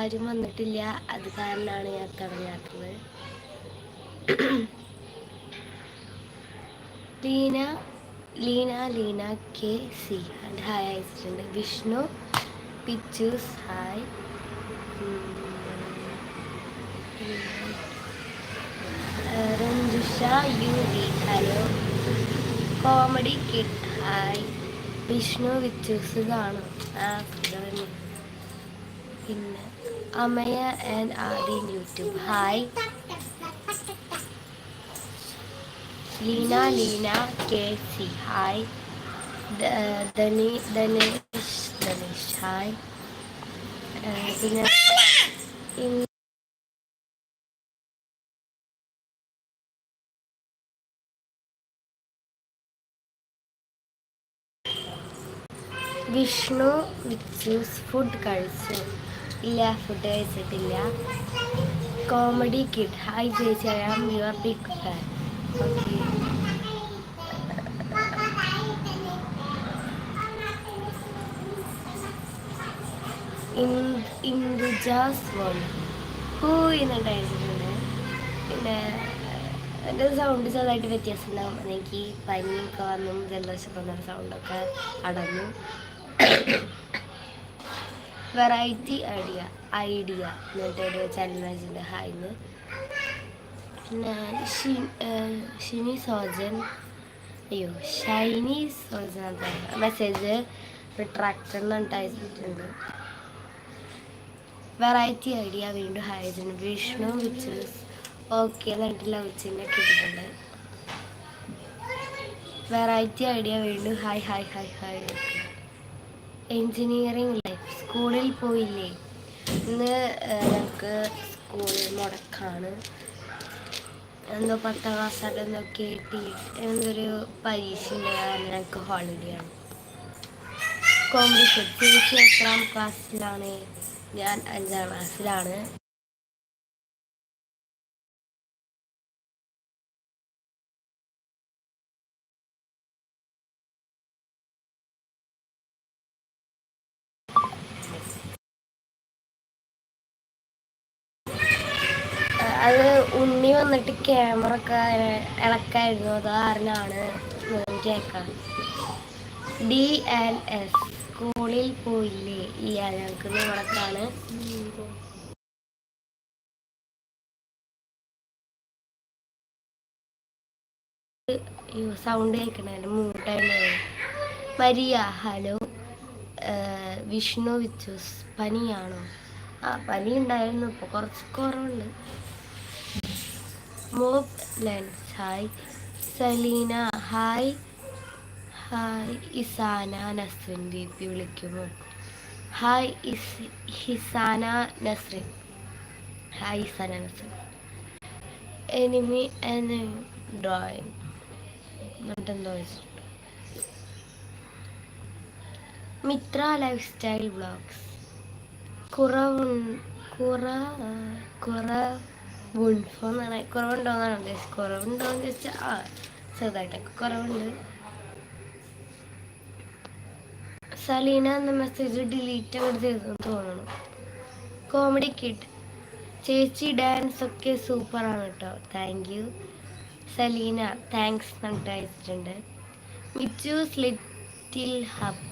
ആരും വന്നിട്ടില്ല. അത് കാരണമാണ് ഞാൻ തുടങ്ങാത്തത് Leena Leena Leena K C. And hi അയച്ചിട്ടുണ്ട് Vishnu Pichoos hi. Ranjusha U V hello. Comedy kid hi. Vishnu Vichoos കാണും. ആ സുഖം പിന്നെ Amaya and Aadi YouTube hi Leena Leena K C hi Dhani Dhanesh Dhanesh hi പിന്നെ Vishnu Vichoos food കഴിച്ചു ഇല്ല food കഴിച്ചിട്ടില്ല. Comedy kid hi ചേച്ചി. I am your big fan okay ഇന്ദുജാസ് world ഹൂ എന്നുണ്ടായിരുന്നുണ്ട് പിന്നെ എന്റെ സൗണ്ട് ചെറുതായിട്ട് വ്യത്യാസം ഉണ്ടാകും എനിക്ക് പനിയൊക്കെ വന്നും ജലദോഷം വന്ന സൗണ്ടൊക്കെ അടഞ്ഞു വെറൈറ്റി ഐഡിയ ഐഡിയ എന്നിട്ടൊരു ചലനജിന്റെ ഹായിന്ന് പിന്നെ ഷിനി സോജൻ. അയ്യോ ഷൈനി സോജൻ മെസ്സേജ് റിട്രാക്ടർ ഉണ്ടായിട്ടുണ്ട് വെറൈറ്റി ഐഡിയ വീണ്ടും ഹായ് വിഷ്ണു വിച്ചസ് ഓക്കെ എന്നിട്ട് ലവിച്ചിന്റെ കിട്ടിയിട്ടുണ്ട്. വെറൈറ്റി ഐഡിയ വീണ്ടും hi hi hi hi engineering life സ്കൂളിൽ പോയില്ലേ? ഇന്ന് നമുക്ക് സ്കൂൾ മുടക്കാണ്. എന്തോ പത്താം ക്ലാസ് കേട്ടി എന്തൊരു പരീക്ഷ ഉണ്ട് ഞങ്ങൾക്ക് ഹോളിഡേ ആണ് കോമ്പറ്റീഷൻ എത്രാം ക്ലാസ്സിലാണ് ഞാൻ അഞ്ചാം ക്ലാസ്സിലാണ് അത് ഉണ്ണി വന്നിട്ട് ക്യാമറ ഒക്കെ ഇളക്കായിരുന്നു. അത് കാരണമാണ് കേൾക്കാം ഡി ആൻഡ് എസ് സ്കൂളിൽ പോയില്ലേ? ഈ ഞങ്ങൾക്ക് നിങ്ങളൊക്കെയാണ് സൗണ്ട് കേൾക്കണേ മൂട്ടായിരുന്നു മരിയ ഹലോ. വിഷ്ണു വിച്ചൂസ് പനിയാണോ? ആ പനി ഉണ്ടായിരുന്നു ഇപ്പോൾ കുറച്ച് കുറവുണ്ട്. Mob lens hi Saleena hi hi Isana Nasrin B P വിളിക്കുമോ hi ഇസ് ഹിസാന നസ്രിൻ ഹായ് ഇസാന നസ്രിൻ എനിമി എന്ന ഡ്രോയിങ് എന്നിട്ടെന്തോ വെച്ചിട്ടുണ്ട്? മിത്ര ലൈഫ് സ്റ്റൈൽ ബ്ലോഗ്സ് കുറവ് കുറ കുറവുണ്ടോന്നാണ് കുറവുണ്ടോന്നാണ് ഉദ്ദേശിച്ചത്. കുറവുണ്ടോ എന്ന് ചോദിച്ചാൽ ആ ചെറുതായിട്ടൊക്കെ കുറവുണ്ട്. സലീന എന്ന മെസ്സേജ് ഡിലീറ്റ് അങ്ങോട്ട് ചെയ്തെന്ന് തോന്നുന്നു. കോമഡി കിഡ് ചേച്ചി ഡാൻസ് ഒക്കെ സൂപ്പറാണ് കേട്ടോ താങ്ക് യു സലീന താങ്ക്സ് എന്നിട്ട് അയച്ചിട്ടുണ്ട്. മിച്ചു സ്ലിറ്റിൽ ഹബ്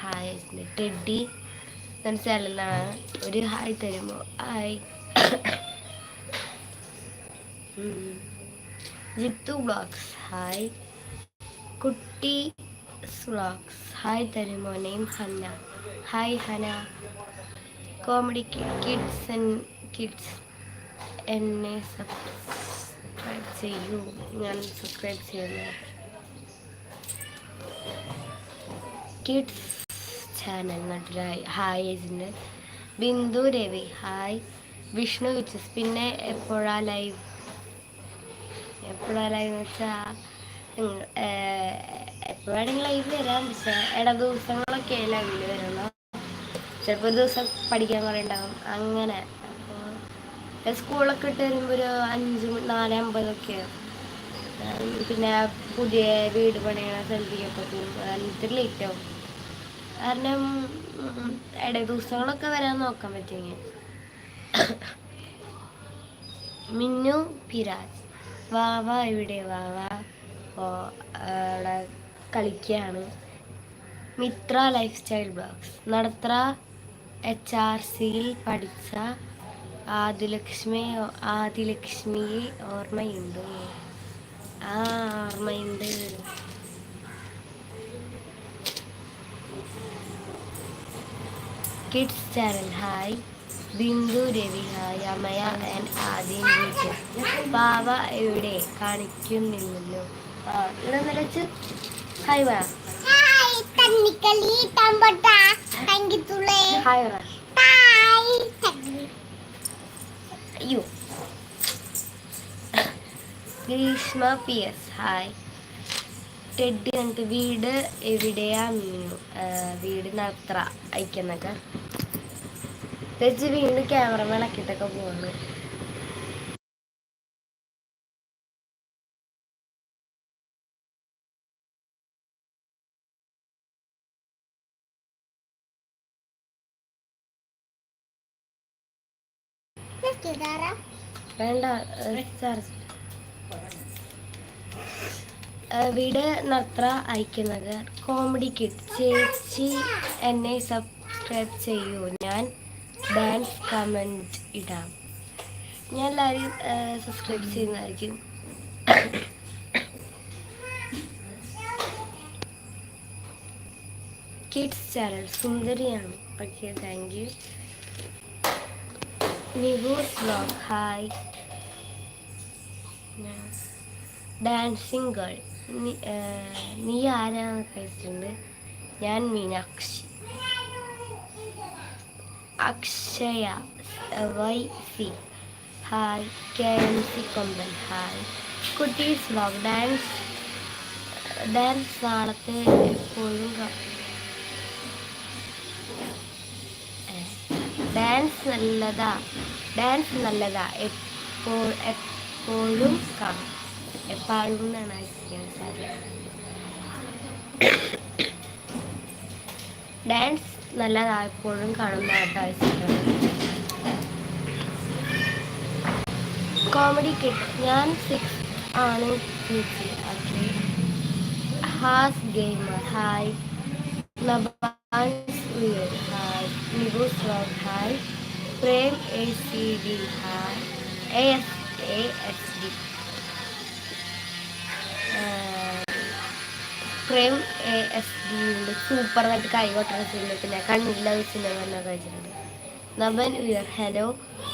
ഹായ് അയച്ചിട്ടുണ്ട് ടെഡി എന്ന ഒരു ഹായ് തരുമോ? ഹായ് ജിത്തു ബ്ലോഗ്സ് ഹായ് കുട്ടി വ്ളോഗ്സ് ഹായ് തരുമോ name Hanna. Hi Hana. Comedy kids and kids എന്നെ സബ്സ്ക്രൈബ് ചെയ്യൂ. ഞാൻ സബ്സ്ക്രൈബ് ചെയ്യുന്നു. കിഡ്സ് ചാനൽ നട്ടിലായി ഹായ് ഏജിന്റെ ബിന്ദു രവി. ഹായ് വിഷ്ണു വിച്ചസ് പിന്നെ എപ്പോഴാ ലൈവ് എപ്പോഴാ ലൈവ് വെച്ചാൽ എപ്പോഴാണ് ലൈവ് വരാം? പക്ഷേ ഇട ദിവസങ്ങളൊക്കെ ലൈവിൽ വരുള്ളൂ ചിലപ്പോൾ ഒരു ദിവസം പഠിക്കാൻ കുറേ ഉണ്ടാകും അങ്ങനെ. അപ്പോൾ സ്കൂളൊക്കെ ഇട്ട് വരുമ്പോൾ ഒരു അഞ്ച് നാല് അമ്പതൊക്കെ പിന്നെ പുതിയ വീട് പണിയണ സ്ഥലത്തേക്കൊക്കെ ഇത്തിരി ലേറ്റ് ആവും. കാരണം ഇട ദിവസങ്ങളൊക്കെ വരാൻ നോക്കാൻ പറ്റുമെങ്കിൽ മിന്നു പിരാജ്. വാവ ഇവിടെ വാവ ഓ അവിടെ കളിക്കുകയാണ് മിത്ര ലൈഫ് സ്റ്റൈൽ ബ്ലോഗ്സ് നടത്ര എച്ച് ആർ സിയിൽ പഠിച്ച ആദിലക്ഷ്മി ആദിലക്ഷ്മിയെ ഓർമ്മയുണ്ടോ. ആ ഓർമ്മയുണ്ട്. Kids channel hi Bindu Ravi hi Amaya and ആദ്യം പാവ എവിടെ? കാണിക്കുന്നില്ലല്ലോ. നിലച്ച് ഹായ് പറ ഹായ് പറ അയ്യോ. Grishma P S. Hi Ted കണ്ടിട്ട് വീട് എവിടെയാ? മീനു വീട് നത്ര അയക്കുന്നൊക്കെ. രജി വീണ്ടും ക്യാമറമാൻ ആക്കിട്ടൊക്കെ പോകുന്നു വേണ്ട ചാർജ്. വീട് നത്ര അയക്കുന്നത് കോമഡി കിഡ് ചേച്ചി എന്നെ സബ്സ്ക്രൈബ് ചെയ്യൂ. ഞാൻ ഡാൻസ് കമന്റ് ഇടാം. ഞാൻ എല്ലാവരും സബ്സ്ക്രൈബ് ചെയ്യുന്നതായിരിക്കും. കിഡ്സ് ചാനൽ സുന്ദരിയാണ്. Okay thank you Nivus vlog hi dancing girl നീ ആരാണെന്ന് കഴിച്ചിട്ടുണ്ട് ഞാൻ Meenakshi. Akshaya Y C hi K M C കൊമ്പൻ ഹായ് കുട്ടീസ് വ്ലോഗ് ഡാൻസ് ഡാൻസ് നാളത്തെ എപ്പോഴും ഡാൻസ് നല്ലതാ. ഡാൻസ് നല്ലതാ. എപ്പോൾ എപ്പോഴും കാണും. എപ്പോഴും എന്നാണ് ആയിരിക്കുന്നത് സാറ്. ഡാൻസ് നല്ലതാ എപ്പോഴും കാണുന്ന ആട്ടാണ് കോമഡി കിട്ട് ഞാൻ സിക്സ് ആണ് ചേച്ചി ഓക്കെ ഹാസ് ഗെയിമർ ഹായ് നബാൻസ് വിയർ hi നിബൂസ് vlog hi Prem A C D hi A S A S D Prem D ഉണ്ട് സൂപ്പർ ആയിട്ട് കൈ കൊട്ടണ പിന്നെ കണ്ണില്ല വെച്ചില്ല പറഞ്ഞ കഴിച്ചിട്ടുണ്ട് നബൻ വിയർ ഹലോ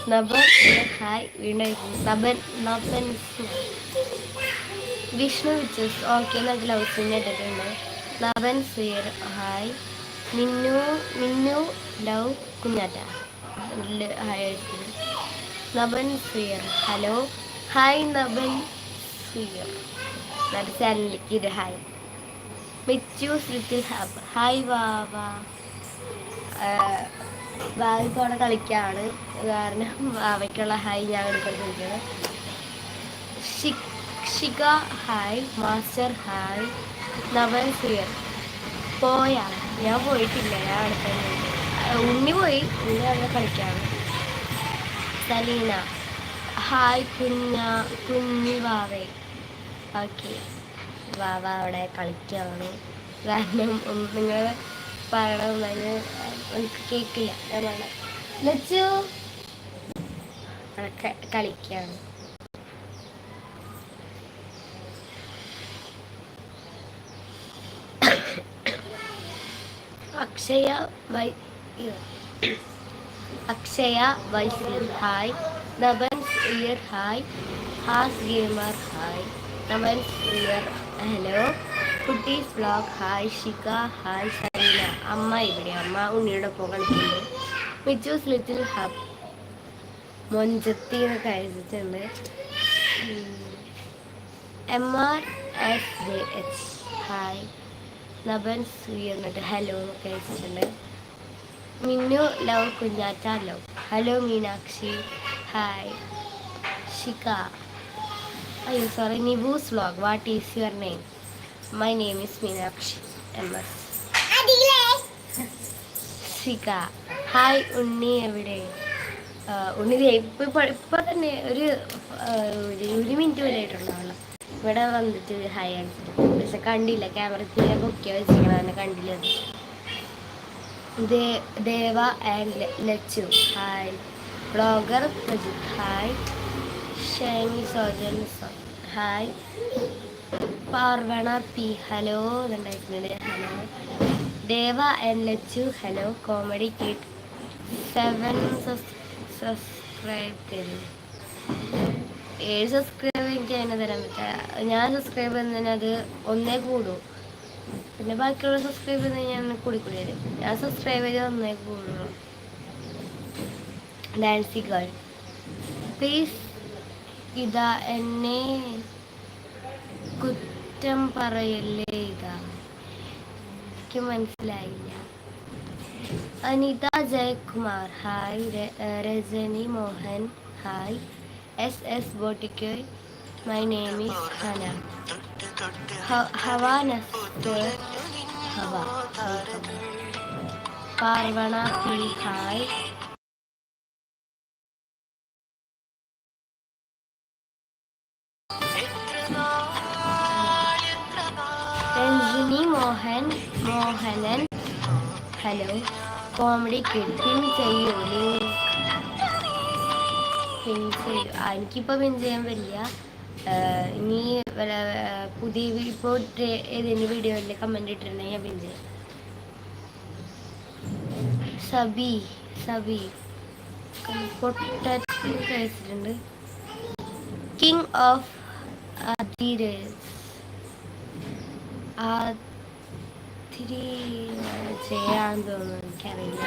നബൻ വിയർ ഹായ് വീണ്ടും നബൻ നബൻ വിഷ്ണു വിച്ചസ് ഓക്കെ എന്നൊക്കെ ലവ് സിനിമ ഇട്ടിട്ടുണ്ട്. നബൻ സുയർ hi Minnu Minnu love Kunjatta. Hi നബൻ സുയർ ഹലോ ഹായ് നബൻ സുയർ നല്ല ചാനലിലേക്ക് ഇത് hi Michu's little hub hi വാവ. വാവ ഇപ്പോൾ അവിടെ കളിക്കാണ്. കാരണം വാവയ്ക്കുള്ള ഹായ് ഞാൻ എടുക്കുന്നത് ശിക്ഷിക ഹായ് മാസ്റ്റർ ഹായ് നവൻ ഫിയർ പോയാ ഞാൻ പോയിട്ടില്ല ഞാൻ അവിടെ ഉണ്ണി പോയി ഉണ്ണി അവിടെ കളിക്കാണ്. സലീന ഹായ് കുഞ്ഞ കുഞ്ഞി വാവേ. ഓക്കെ. വാവ അവിടെ കളിക്കുകയാണ് കാരണം നിങ്ങൾ പറയണമെന്ന് എനിക്ക് കേൾക്കില്ല പറഞ്ഞ ലച്ചു. കളിക്കുകയാണ് അക്ഷയ വൈ അക്ഷയ വൈസിൽ ഹായ്. നബൻസ് ഇയർ ഹായ്. ഹാസ് ഗെയിമർ ഹായ്. നബൻസ് ഇയർ hello കുട്ടീസ് vlog hi Shika. Hi Sareena അമ്മ ഇവിടെ. അമ്മ ഉണ്ണിയുടെ ഒപ്പം കളിക്കുന്നുണ്ട്. മിച്ചൂസ് ലിറ്റിൽ ഹബ് മൊഞ്ചത്തി എന്നൊക്കെ അയച്ചിട്ടുണ്ട് M R S J H hi നബൻ സൂയി എന്നിട്ട് ഹലോ എന്നൊക്കെ അയച്ചിട്ടുണ്ട് Minnu love Kunjatta love hello Meenakshi. Hi Shika അയ്യോ sorry നിബൂസ് vlog what is your name my name is Meenakshi M S Zika hi Unni എവിടെ? ഉണ്ണി ഇപ്പം ഇപ്പോൾ ഇപ്പൊ ഇപ്പൊ തന്നെ ഒരു ഒരു മിനിറ്റ് വരെ ആയിട്ടുണ്ടാവില്ല ഇവിടെ വന്നിട്ട് ഹായ് പക്ഷെ കണ്ടില്ല ക്യാമറ പൊക്കിയ വെച്ചിരിക്കണം തന്നെ കണ്ടില്ല Deva and Lachu. Hi blogger Prajith. Hi Shiny Sojan hi. Parvana P hello. എന്നുണ്ടായിട്ടുണ്ട് hello. Deva N H hello. Comedy kid. Seven subscribe തരും ഏഴ് സബ്സ്ക്രൈബ് എനിക്ക് അതിനെ തരാൻ പറ്റില്ല ഞാൻ സബ്സ്ക്രൈബ് ചെയ്യുന്നതിന് അത് ഒന്നേ കൂടും. പിന്നെ ബാക്കിയുള്ള സബ്സ്ക്രൈബ് ചെയ്യുന്നത് ഞാൻ കൂടി കൂടി വരും. ഞാൻ സബ്സ്ക്രൈബ് ചെയ്ത് ഒന്നേ കൂടുള്ളൂ. Dandy girl. പ്ലീസ് ഇതാ എന്നെ കുറ്റം പറയല്ലേ ഇതാ? എനിക്ക് മനസ്സിലായില്ല. Anitha Jayakumar. Hi Rajani Mohan. Hi. S S boutique my name is Hana Hawa Hawa. Parvana hi. Hello comedy kid pin pin ആ എനിക്കിപ്പോൾ പിൻ ചെയ്യാൻ പറ്റില്ല. ഇനി പുതിയ ഇപ്പോൾ ഏതെങ്കിലും വീഡിയോയിൽ കമന്റ് ഇട്ടിട്ടുണ്ടെങ്കിൽ ഞാൻ പിൻ ചെയ്യാം. സബി സബി കഴിച്ചിട്ടുണ്ട് കിങ് ഓഫ് അതിരസ് ആതിരി ചെയ്യാൻ തോന്നുന്നു എനിക്കറിയില്ല.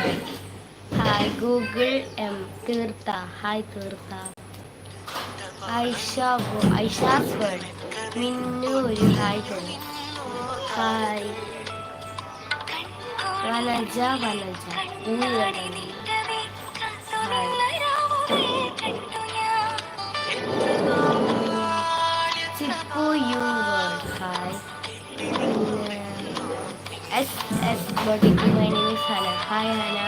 ഹായ് ഗൂഗിൾ എം തീർത്ത. ഹായ് തീർത്ത. ഐഷ വോ- ഐഷാസ് മിന്നു ഒരു ഹായ് തന്നു. Hi Vanaja Vanaja. Ud S S boutique my name is Hana hi Hana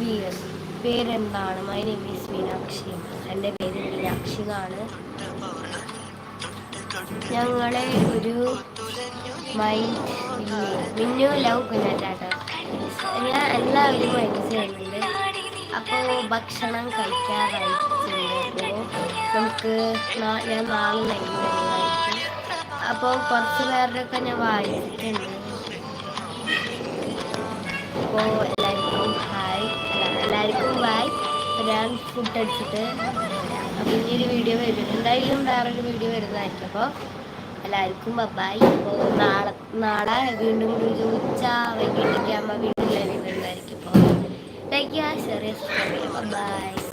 Veer പേരെന്താണ്? മൈ നെയിം ഈസ് മീനാക്ഷി എന്റെ പേര് മീനാക്ഷി എന്നാണ്. ഞങ്ങളെ ഒരു മൈൻഡ് മിന്നു ലവ് കുഞ്ഞാറ്റാട്ടോ. ഞാൻ എല്ലാവരും മൈൻഡ് ചെയ്യുന്നുണ്ട്. അപ്പോൾ ഭക്ഷണം കഴിക്കാറായിട്ടുണ്ട്. നമുക്ക് ഞാൻ നാളെ നൈറ്റ് വരുന്നതായിരിക്കും അപ്പോൾ കുറച്ച് പേരുടെയൊക്കെ ഞാൻ വായിച്ചിട്ടുണ്ട്. അപ്പോൾ എല്ലാവർക്കും ഹായ്. എല്ലാവർക്കും ബായ് ഞാൻ ഫുഡ് അടിച്ചിട്ട് അപ്പോൾ ഒരു വീഡിയോ വരും എന്തായാലും വേറൊരു വീഡിയോ വരുന്നതായിരിക്കും. അപ്പോൾ എല്ലാവർക്കും ബബായ് അപ്പോൾ നാളെ നാളെ വീണ്ടും ഒരു ഉച്ച വൈകിട്ടൊക്കെ ആകുമ്പോൾ വീട്ടിൽ വരുന്നതായിരിക്കും. അപ്പോൾ Thank you. Serious. Bye.